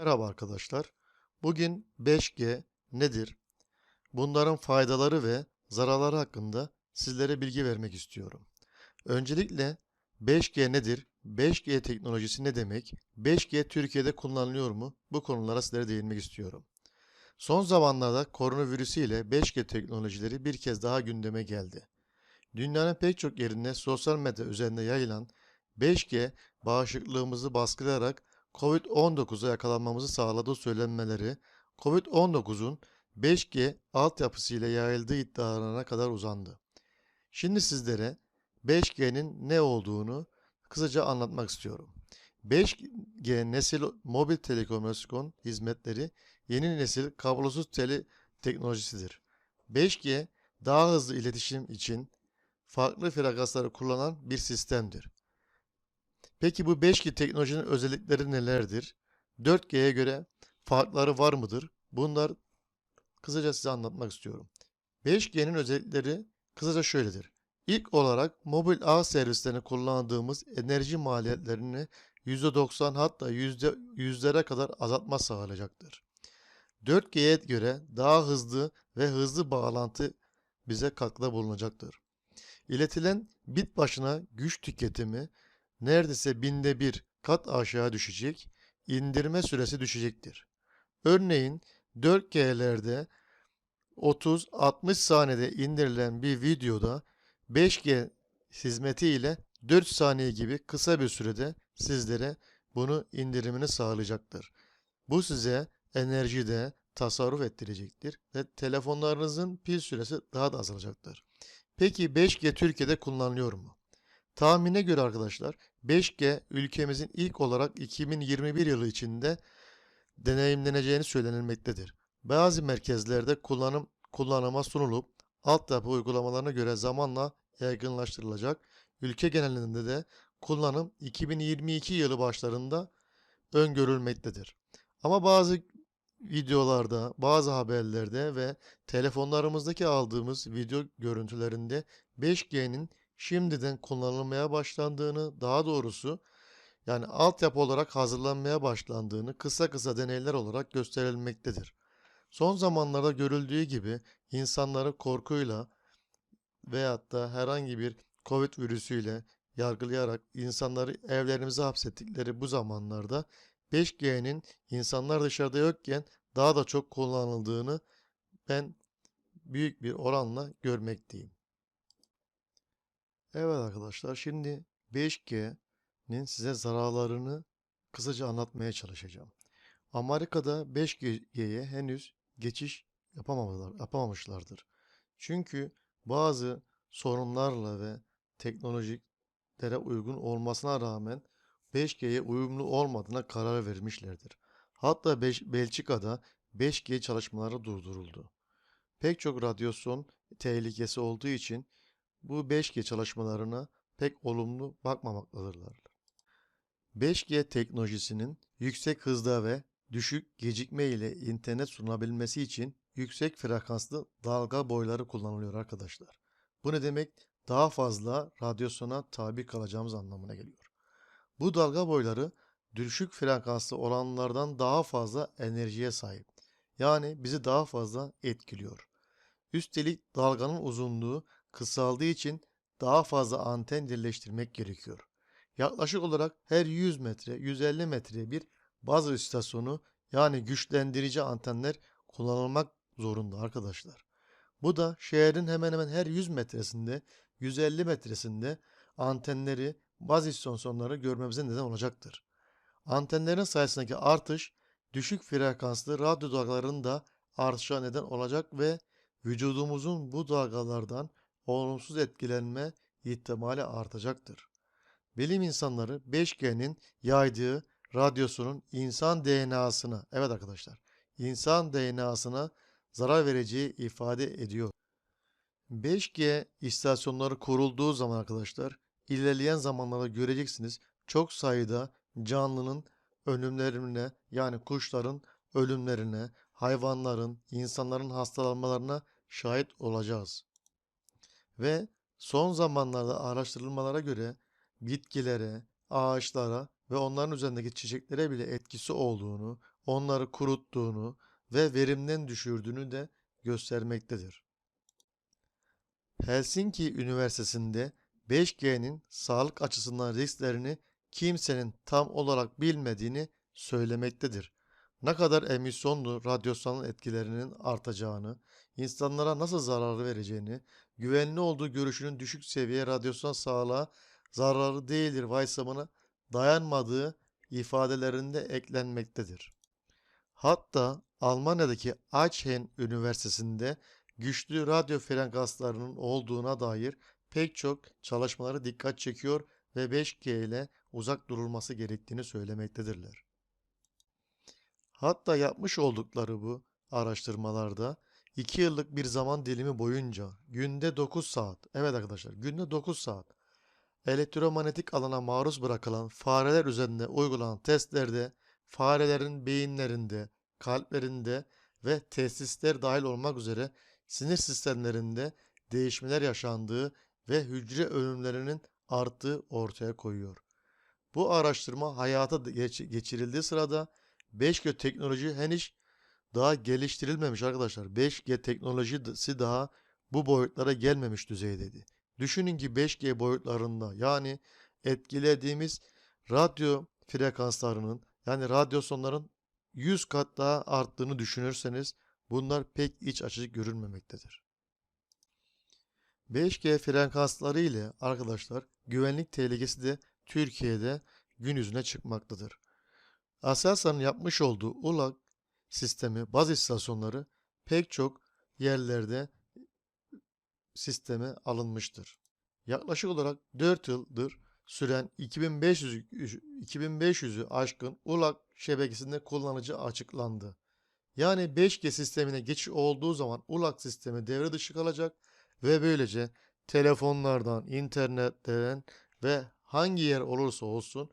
Merhaba arkadaşlar. Bugün 5G nedir? Bunların faydaları ve zararları hakkında sizlere bilgi vermek istiyorum. Öncelikle 5G nedir? 5G teknolojisi ne demek? 5G Türkiye'de kullanılıyor mu? Bu konulara sizlere değinmek istiyorum. Son zamanlarda koronavirüsü ile 5G teknolojileri bir kez daha gündeme geldi. Dünyanın pek çok yerinde sosyal medya üzerinde yayılan 5G bağışıklığımızı baskılayarak COVID-19'a yakalanmamızı sağladığı söylenmeleri, COVID-19'un 5G altyapısıyla yayıldığı iddialarına kadar uzandı. Şimdi sizlere 5G'nin ne olduğunu kısaca anlatmak istiyorum. 5G nesil mobil telekomünikasyon hizmetleri yeni nesil kablosuz tele teknolojisidir. 5G daha hızlı iletişim için farklı frekansları kullanan bir sistemdir. Peki bu 5G teknolojinin özellikleri nelerdir? 4G'ye göre farkları var mıdır? Bunlar kısaca size anlatmak istiyorum. 5G'nin özellikleri kısaca şöyledir. İlk olarak mobil ağ servislerini kullandığımız enerji maliyetlerini %90 hatta %100'lere kadar azaltma sağlayacaktır. 4G'ye göre daha hızlı ve hızlı bağlantı bize katkıda bulunacaktır. İletilen bit başına güç tüketimi neredeyse binde bir kat aşağı düşecek, indirme süresi düşecektir. Örneğin 4G'lerde 30-60 saniyede indirilen bir videoda 5G hizmeti ile 4 saniye gibi kısa bir sürede sizlere bunu indirimini sağlayacaktır. Bu size enerjide tasarruf ettirecektir ve telefonlarınızın pil süresi daha da azalacaktır. Peki 5G Türkiye'de kullanılıyor mu? Tahmine göre arkadaşlar 5G ülkemizin ilk olarak 2021 yılı içinde deneyimleneceğini söylenilmektedir. Bazı merkezlerde kullanım kullanıma sunulup altyapı uygulamalarına göre zamanla yaygınlaştırılacak. Ülke genelinde de kullanım 2022 yılı başlarında öngörülmektedir. Ama bazı videolarda, bazı haberlerde ve telefonlarımızdaki aldığımız video görüntülerinde 5G'nin şimdiden kullanılmaya başlandığını, daha doğrusu yani altyapı olarak hazırlanmaya başlandığını kısa kısa deneyler olarak gösterilmektedir. Son zamanlarda görüldüğü gibi insanları korkuyla veyahut da herhangi bir Covid virüsüyle yargılayarak insanları evlerimize hapsettikleri bu zamanlarda 5G'nin insanlar dışarıda yokken daha da çok kullanıldığını ben büyük bir oranla görmekteyim. Evet arkadaşlar şimdi 5G'nin size zararlarını kısaca anlatmaya çalışacağım. Amerika'da 5G'ye henüz geçiş yapamamışlar, yapamamışlardır. Çünkü bazı sorunlarla ve teknolojiklere uygun olmasına rağmen 5G'ye uyumlu olmadığına karar vermişlerdir. Hatta Belçika'da 5G çalışmaları durduruldu. Pek çok radyasyon tehlikesi olduğu için bu 5G çalışmalarına pek olumlu bakmamaktadırlar. 5G teknolojisinin yüksek hızda ve düşük gecikme ile internet sunabilmesi için yüksek frekanslı dalga boyları kullanılıyor arkadaşlar. Bu ne demek? Daha fazla radyasyona tabi kalacağımız anlamına geliyor. Bu dalga boyları düşük frekanslı olanlardan daha fazla enerjiye sahip. Yani bizi daha fazla etkiliyor. Üstelik dalganın uzunluğu kısaldığı için daha fazla anten birleştirmek gerekiyor. Yaklaşık olarak her 100 metre, 150 metre bir baz istasyonu yani güçlendirici antenler kullanılmak zorunda arkadaşlar. Bu da şehrin hemen hemen her 100 metresinde, 150 metresinde antenleri, baz istasyonları görmemize neden olacaktır. Antenlerin sayısındaki artış düşük frekanslı radyo dalgalarının da artışa neden olacak ve vücudumuzun bu dalgalardan olumsuz etkilenme ihtimali artacaktır. Bilim insanları 5G'nin yaydığı radyosunun insan DNA'sına, evet arkadaşlar, insan DNA'sına zarar vereceği ifade ediyor. 5G istasyonları kurulduğu zaman arkadaşlar, ilerleyen zamanlarda göreceksiniz çok sayıda canlının ölümlerine yani kuşların ölümlerine, hayvanların, insanların hastalanmalarına şahit olacağız. Ve son zamanlarda araştırılmalara göre bitkilere, ağaçlara ve onların üzerindeki çiçeklere bile etkisi olduğunu, onları kuruttuğunu ve verimden düşürdüğünü de göstermektedir. Helsinki Üniversitesi'nde 5G'nin sağlık açısından risklerini kimsenin tam olarak bilmediğini söylemektedir. Ne kadar emisyonlu radyasyonel etkilerinin artacağını, insanlara nasıl zarar vereceğini, güvenli olduğu görüşünün düşük seviye radyasyon sağlığa zararı değildir vaysamına dayanmadığı ifadelerinde eklenmektedir. Hatta Almanya'daki Aachen Üniversitesi'nde güçlü radyo frekanslarının olduğuna dair pek çok çalışmaları dikkat çekiyor ve 5G ile uzak durulması gerektiğini söylemektedirler. Hatta yapmış oldukları bu araştırmalarda 2 yıllık bir zaman dilimi boyunca günde 9 saat, evet arkadaşlar günde 9 saat elektromanyetik alana maruz bırakılan fareler üzerinde uygulanan testlerde farelerin beyinlerinde, kalplerinde ve testisler dahil olmak üzere sinir sistemlerinde değişmeler yaşandığı ve hücre ölümlerinin arttığı ortaya koyuyor. Bu araştırma hayata geç- geçirildiği sırada 5G teknoloji henüz daha geliştirilmemiş arkadaşlar. 5G teknolojisi daha bu boyutlara gelmemiş düzeydeydi. Düşünün ki 5G boyutlarında yani etkilediğimiz radyo frekanslarının yani radyasyonların 100 kat daha arttığını düşünürseniz bunlar pek iç açıcı görünmemektedir. 5G frekansları ile arkadaşlar güvenlik tehlikesi de Türkiye'de gün yüzüne çıkmaktadır. Aselsan'ın yapmış olduğu ULAG sistemi baz istasyonları pek çok yerlerde sisteme alınmıştır. Yaklaşık olarak 4 yıldır süren 2500 2500'ü aşkın ULAG şebekesinde kullanıcı açıklandı. Yani 5G sistemine geçiş olduğu zaman ULAG sistemi devre dışı kalacak ve böylece telefonlardan, internetten ve hangi yer olursa olsun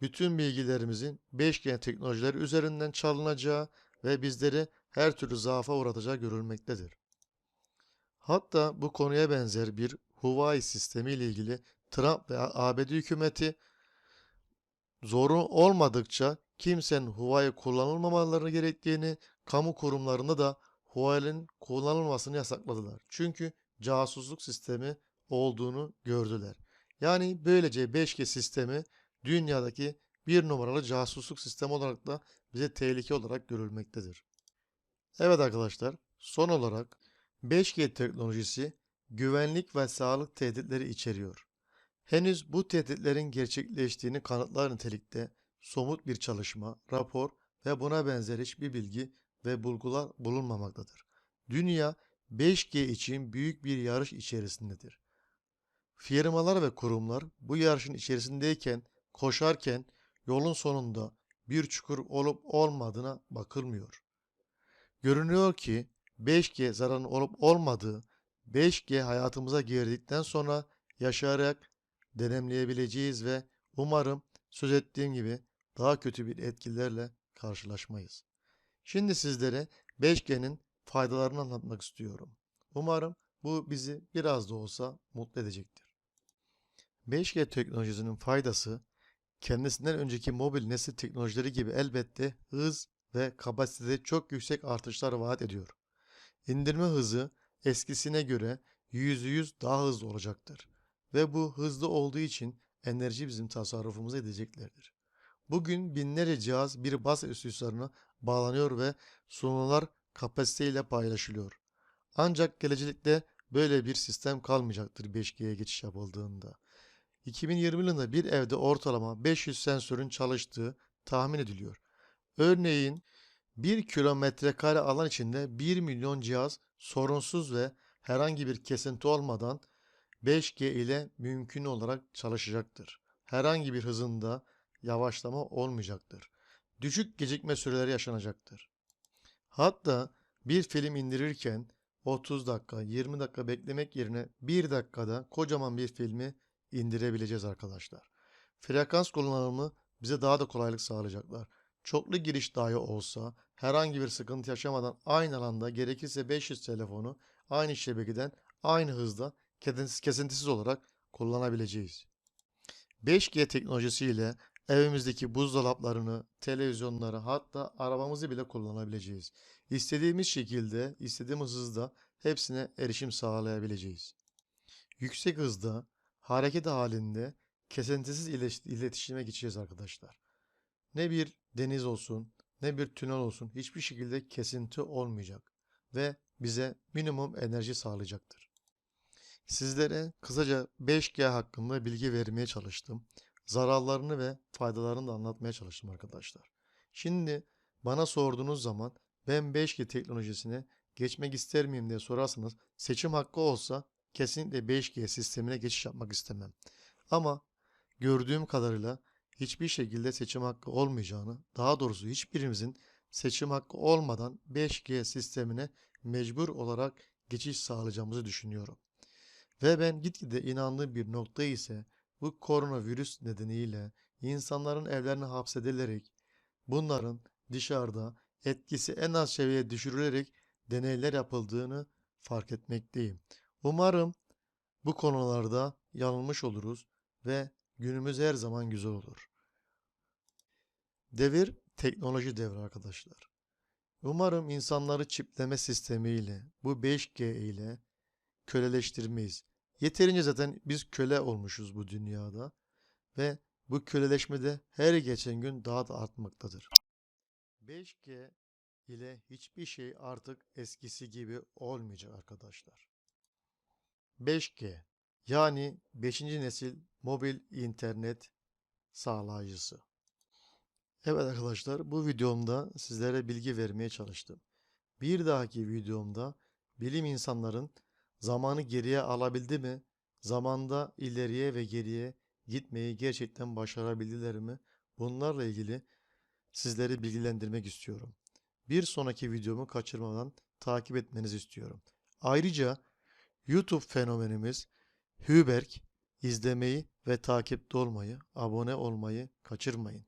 bütün bilgilerimizin 5G teknolojileri üzerinden çalınacağı ve bizleri her türlü zaafa uğratacağı görülmektedir. Hatta bu konuya benzer bir Huawei sistemi ile ilgili Trump ve ABD hükümeti zorun olmadıkça kimsenin Huawei kullanılmamaları gerektiğini, kamu kurumlarında da Huawei'nin kullanılmasını yasakladılar. Çünkü casusluk sistemi olduğunu gördüler. Yani böylece 5G sistemi dünyadaki bir numaralı casusluk sistemi olarak da bize tehlike olarak görülmektedir. Evet arkadaşlar, son olarak 5G teknolojisi güvenlik ve sağlık tehditleri içeriyor. Henüz bu tehditlerin gerçekleştiğini kanıtlar nitelikte somut bir çalışma, rapor ve buna benzer hiçbir bilgi ve bulgular bulunmamaktadır. Dünya 5G için büyük bir yarış içerisindedir. Firmalar ve kurumlar bu yarışın içerisindeyken, koşarken yolun sonunda bir çukur olup olmadığına bakılmıyor. Görünüyor ki 5G zararın olup olmadığı, 5G hayatımıza girdikten sonra yaşayarak deneyimleyebileceğiz ve umarım söz ettiğim gibi daha kötü bir etkilerle karşılaşmayız. Şimdi sizlere 5G'nin faydalarını anlatmak istiyorum. Umarım bu bizi biraz da olsa mutlu edecektir. 5G teknolojisinin faydası kendisinden önceki mobil nesil teknolojileri gibi elbette hız ve kapasitede çok yüksek artışlar vaat ediyor. İndirme hızı eskisine göre %100 daha hızlı olacaktır ve bu hızlı olduğu için enerji bizim tasarrufumuza edeceklerdir. Bugün binlerce cihaz bir baz üstüslerine bağlanıyor ve sunular kapasiteyle paylaşılıyor. Ancak gelecekte böyle bir sistem kalmayacaktır 5G'ye geçiş yapıldığında. 2020 yılında bir evde ortalama 500 sensörün çalıştığı tahmin ediliyor. Örneğin 1 kilometre kare alan içinde 1 milyon cihaz sorunsuz ve herhangi bir kesinti olmadan 5G ile mümkün olarak çalışacaktır. Herhangi bir hızında yavaşlama olmayacaktır. Düşük gecikme süreleri yaşanacaktır. Hatta bir film indirirken 30 dakika, 20 dakika beklemek yerine 1 dakikada kocaman bir filmi indirebileceğiz arkadaşlar. Frekans kullanımı bize daha da kolaylık sağlayacaklar. Çoklu giriş dahi olsa herhangi bir sıkıntı yaşamadan aynı alanda gerekirse 500 telefonu aynı şebekeden aynı hızda kesintisiz olarak kullanabileceğiz. 5G teknolojisiyle evimizdeki buzdolaplarını, televizyonları hatta arabamızı bile kullanabileceğiz. İstediğimiz şekilde, istediğimiz hızda hepsine erişim sağlayabileceğiz. Yüksek hızda, hareket halinde kesintisiz iletişime geçeceğiz arkadaşlar. Ne bir deniz olsun, ne bir tünel olsun hiçbir şekilde kesinti olmayacak ve bize minimum enerji sağlayacaktır. Sizlere kısaca 5G hakkında bilgi vermeye çalıştım. Zararlarını ve faydalarını da anlatmaya çalıştım arkadaşlar. Şimdi bana sorduğunuz zaman ben 5G teknolojisine geçmek ister miyim diye sorarsanız seçim hakkı olsa kesinlikle 5G sistemine geçiş yapmak istemem. Ama gördüğüm kadarıyla hiçbir şekilde seçim hakkı olmayacağını, daha doğrusu hiçbirimizin seçim hakkı olmadan 5G sistemine mecbur olarak geçiş sağlayacağımızı düşünüyorum. Ve ben gitgide inandığım bir nokta ise bu koronavirüs nedeniyle insanların evlerine hapsedilerek bunların dışarıda etkisi en az seviyeye düşürülerek deneyler yapıldığını fark etmekteyim. Umarım bu konularda yanılmış oluruz ve günümüz her zaman güzel olur. Devir teknoloji devri arkadaşlar. Umarım insanları çipleme sistemiyle, bu 5G ile köleleştirmeyiz. Yeterince zaten biz köle olmuşuz bu dünyada ve bu köleleşme de her geçen gün daha da artmaktadır. 5G ile hiçbir şey artık eskisi gibi olmayacak arkadaşlar. 5G yani 5. nesil mobil internet sağlayıcısı. Evet arkadaşlar bu videomda sizlere bilgi vermeye çalıştım. Bir dahaki videomda bilim insanların zamanı geriye alabildi mi? Zamanda ileriye ve geriye gitmeyi gerçekten başarabildiler mi? Bunlarla ilgili sizleri bilgilendirmek istiyorum. Bir sonraki videomu kaçırmadan takip etmenizi istiyorum. Ayrıca YouTube fenomenimiz Hüberk izlemeyi ve takipte olmayı, abone olmayı kaçırmayın.